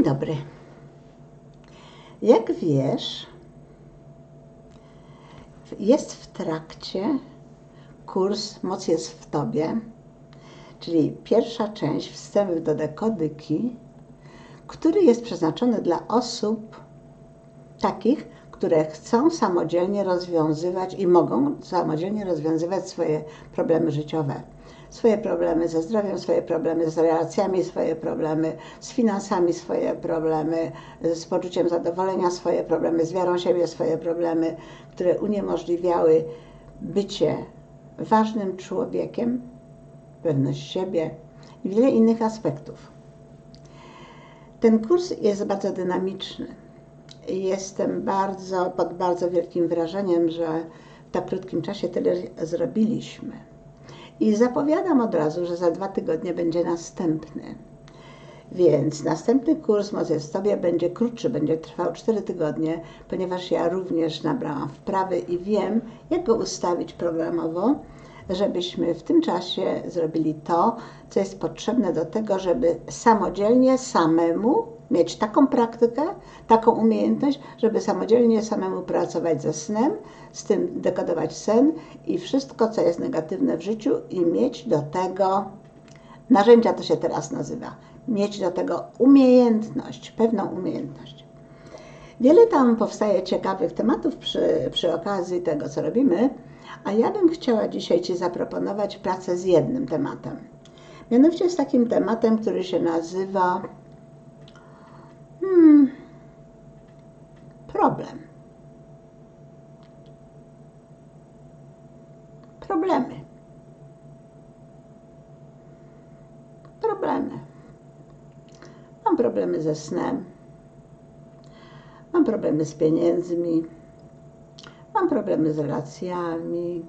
Dzień dobry. Jak wiesz, jest w trakcie kurs Moc jest w Tobie, czyli pierwsza część wstęp do dekodyki, który jest przeznaczony dla osób takich, które chcą samodzielnie rozwiązywać i mogą samodzielnie rozwiązywać swoje problemy życiowe swoje problemy ze zdrowiem, swoje problemy z relacjami, swoje problemy z finansami, swoje problemy z poczuciem zadowolenia, swoje problemy z wiarą siebie, swoje problemy, które uniemożliwiały bycie ważnym człowiekiem, pewność siebie i wiele innych aspektów. Ten kurs jest bardzo dynamiczny. Jestem bardzo, pod bardzo wielkim wrażeniem, że w tak krótkim czasie tyle zrobiliśmy i zapowiadam od razu, że za dwa tygodnie będzie następny. Więc następny kurs Tobie będzie krótszy, będzie trwał 4 tygodnie, ponieważ ja również nabrałam wprawy i wiem, jak go ustawić programowo, żebyśmy w tym czasie zrobili to, co jest potrzebne do tego, żeby samodzielnie, samemu mieć taką praktykę, taką umiejętność, żeby samodzielnie samemu pracować ze snem, z tym dekodować sen i wszystko, co jest negatywne w życiu i mieć do tego narzędzia, to się teraz nazywa, mieć do tego umiejętność, pewną umiejętność. Wiele tam powstaje ciekawych tematów przy, przy okazji tego, co robimy, a ja bym chciała dzisiaj Ci zaproponować pracę z jednym tematem. Mianowicie z takim tematem, który się nazywa Hmm. Problem. Problemy. Problemy. Mam problemy ze snem. Mam problemy z pieniędzmi. Mam problemy z relacjami.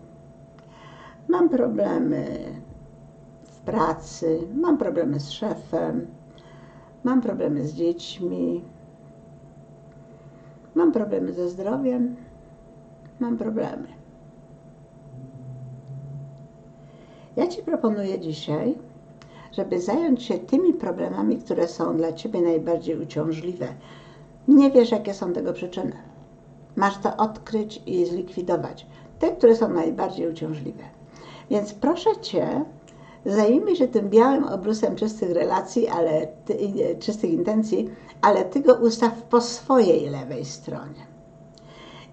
Mam problemy w pracy. Mam problemy z szefem mam problemy z dziećmi, mam problemy ze zdrowiem, mam problemy. Ja Ci proponuję dzisiaj, żeby zająć się tymi problemami, które są dla Ciebie najbardziej uciążliwe. Nie wiesz, jakie są tego przyczyny. Masz to odkryć i zlikwidować. Te, które są najbardziej uciążliwe. Więc proszę Cię, Zajmij się tym białym obrusem czystych relacji, ale ty, czystych intencji, ale ty go ustaw po swojej lewej stronie.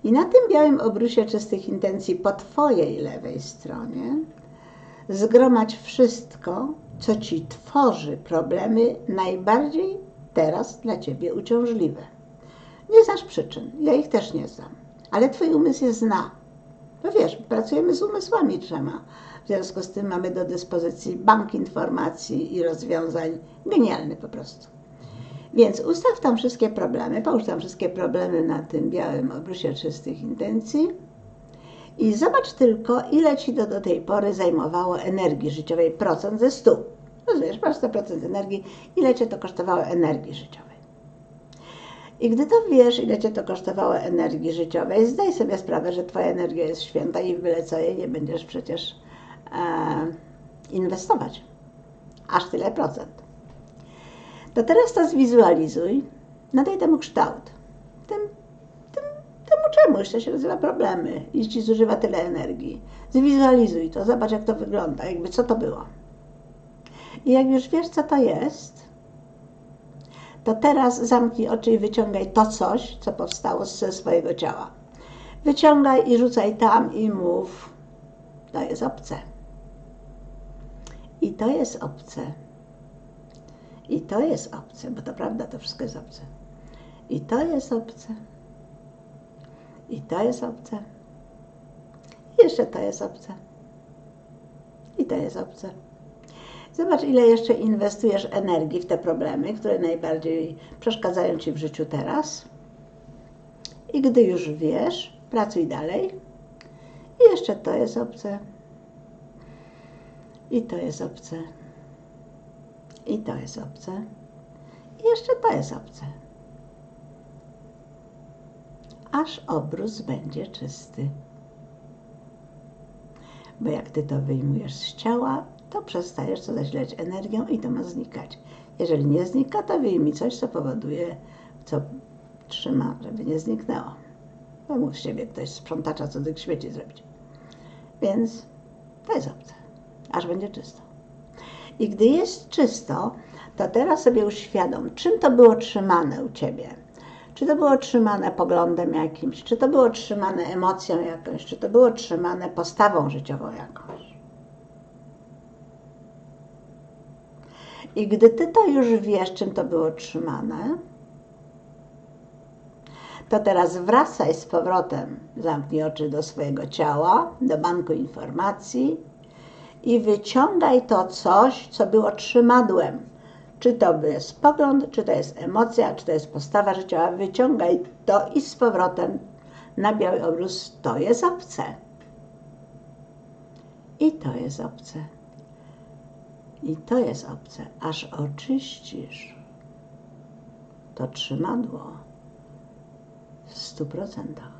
I na tym białym obrusie czystych intencji po twojej lewej stronie zgromadź wszystko, co ci tworzy problemy najbardziej teraz dla ciebie uciążliwe. Nie znasz przyczyn, ja ich też nie znam, ale twój umysł je zna. No wiesz, pracujemy z umysłami trzema w związku z tym mamy do dyspozycji bank informacji i rozwiązań genialny po prostu. Więc ustaw tam wszystkie problemy, połóż tam wszystkie problemy na tym białym obrusie czystych intencji i zobacz tylko, ile Ci to do tej pory zajmowało energii życiowej, procent ze 100. Rozumiesz, masz 100% energii, ile Cię to kosztowało energii życiowej. I gdy to wiesz, ile Cię to kosztowało energii życiowej, zdaj sobie sprawę, że Twoja energia jest święta i byle co jej nie będziesz przecież E, inwestować. Aż tyle procent. To teraz to zwizualizuj, nadaj temu kształt. Tym, tym, temu czemuś, to się nazywa problemy, jeśli zużywa tyle energii. Zwizualizuj to, zobacz jak to wygląda, jakby co to było. I jak już wiesz, co to jest, to teraz zamknij oczy i wyciągaj to coś, co powstało ze swojego ciała. Wyciągaj i rzucaj tam i mów, to jest obce. I to jest obce. I to jest obce, bo to prawda, to wszystko jest obce. I to jest obce. I to jest obce. I jeszcze to jest obce. I to jest obce. Zobacz, ile jeszcze inwestujesz energii w te problemy, które najbardziej przeszkadzają Ci w życiu teraz. I gdy już wiesz, pracuj dalej. I jeszcze to jest obce. I to jest obce. I to jest obce. I jeszcze to jest obce. Aż obrus będzie czysty. Bo jak ty to wyjmujesz z ciała, to przestajesz to zasilać energią i to ma znikać. Jeżeli nie znika, to wyjmij coś, co powoduje, co trzyma, żeby nie zniknęło. Pomóż siebie ktoś sprzątacza cudzych śmieci zrobić. Więc to jest obce, aż będzie czysto. I gdy jest czysto, to teraz sobie uświadom, czym to było trzymane u ciebie. Czy to było trzymane poglądem jakimś, czy to było trzymane emocją jakąś, czy to było trzymane postawą życiową jakąś. I gdy ty to już wiesz, czym to było trzymane, to teraz wracaj z powrotem, zamknij oczy do swojego ciała, do banku informacji i wyciągaj to coś, co było trzymadłem. Czy to jest pogląd, czy to jest emocja, czy to jest postawa życiowa. Wyciągaj to i z powrotem na biały obrus. To jest obce. I to jest obce. I to jest obce. Aż oczyścisz to trzymadło w stu procentach.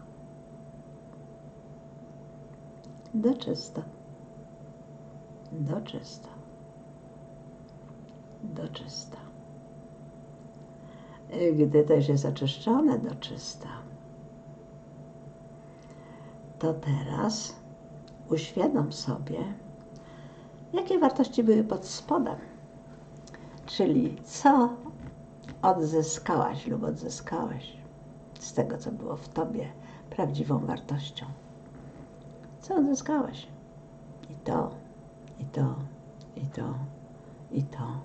Do czysta. Do czysta. Do czysta. Gdy też jest oczyszczone do czysta, to teraz uświadom sobie, jakie wartości były pod spodem. Czyli co odzyskałaś lub odzyskałeś z tego, co było w tobie prawdziwą wartością. Co odzyskałeś? I to, i to, i to, i to.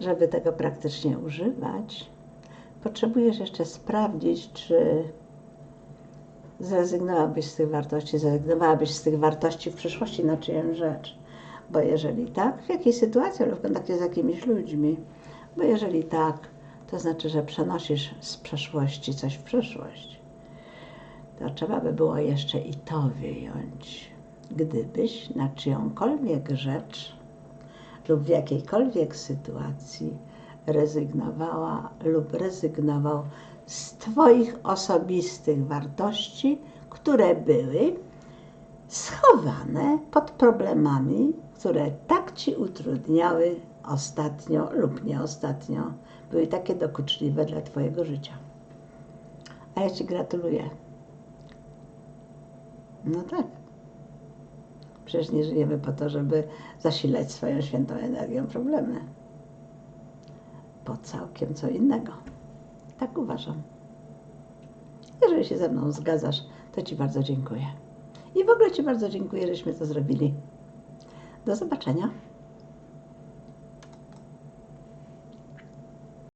Żeby tego praktycznie używać, potrzebujesz jeszcze sprawdzić, czy zrezygnowałabyś z tych wartości, zrezygnowałabyś z tych wartości w przyszłości na czyjąś rzecz. Bo jeżeli tak, w jakiej sytuacji lub w kontakcie z jakimiś ludźmi, bo jeżeli tak, to znaczy, że przenosisz z przeszłości coś w przyszłość. To trzeba by było jeszcze i to wyjąć. Gdybyś na czyjąkolwiek rzecz lub w jakiejkolwiek sytuacji rezygnowała lub rezygnował z Twoich osobistych wartości, które były schowane pod problemami, które tak Ci utrudniały ostatnio lub nie ostatnio, były takie dokuczliwe dla Twojego życia. A ja Ci gratuluję. No tak. Przecież nie żyjemy po to, żeby zasilać swoją świętą energią problemy. Po całkiem co innego. Tak uważam. Jeżeli się ze mną zgadzasz, to Ci bardzo dziękuję. I w ogóle Ci bardzo dziękuję, żeśmy to zrobili. Do zobaczenia.